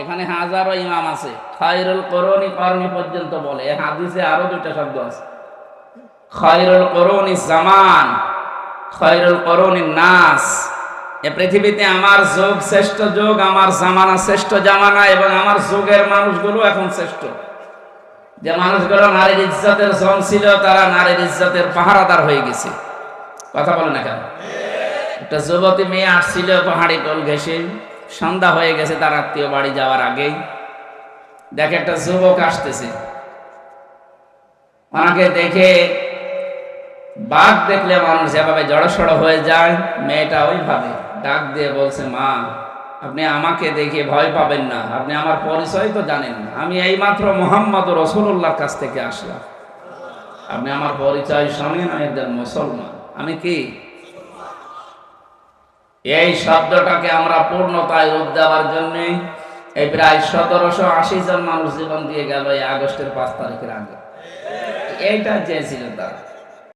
এখানে হাজারো ইমাম আছে। খায়রুল করণী করণী পর্যন্ত বলে। এ হাদিসে আরও দুইটা শব্দ আছে। খায়রুল করণী জামান, খায়রুল করণী নাস। এ পৃথিবীতে আমার যুগ শ্রেষ্ঠ যুগ, আমার জামানা শ্রেষ্ঠ জামানা এবং আমার যুগের মানুষগুলো এখন শ্রেষ্ঠ। যে মানুষগুলো নারীর ইজ্জতের জন ছিল, তারা নারীর ইজ্জতের পাহারাদার হয়ে গেছে। কথা বলে না কেন? একটা যুবতী মেয়ে আসছিল পাহাড়ি টোল ঘেসে সন্ধ্যা হয়ে গেছে তার আত্মীয় বাড়ি যাওয়ার আগেই। দেখে একটা যুবক আসতেছে। ওনাকে দেখে বাঘ দেখলে মানুষ যেভাবে জড়সড় হয়ে যায়, মেয়েটা ওইভাবে ডাক দিয়ে বলছে, মা, আপনি আমাকে দেখে ভয় পাবেন না। আপনি আমার পরিচয় তো জানেন না। আমি এইমাত্র মোহাম্মদ রসুল্লাহর কাছ থেকে আসলাম। আপনি আমার পরিচয় শোনেন আমি একজন মুসলমান। আমি কি এই শব্দটাকে আমরা পূর্ণতায় রূপ দেওয়ার জন্যে এই প্রায় সতেরোশো আশি জন মানুষ জীবন দিয়ে গেল এই আগস্টের পাঁচ তারিখের আগে। এইটা চেয়েছিল তারা।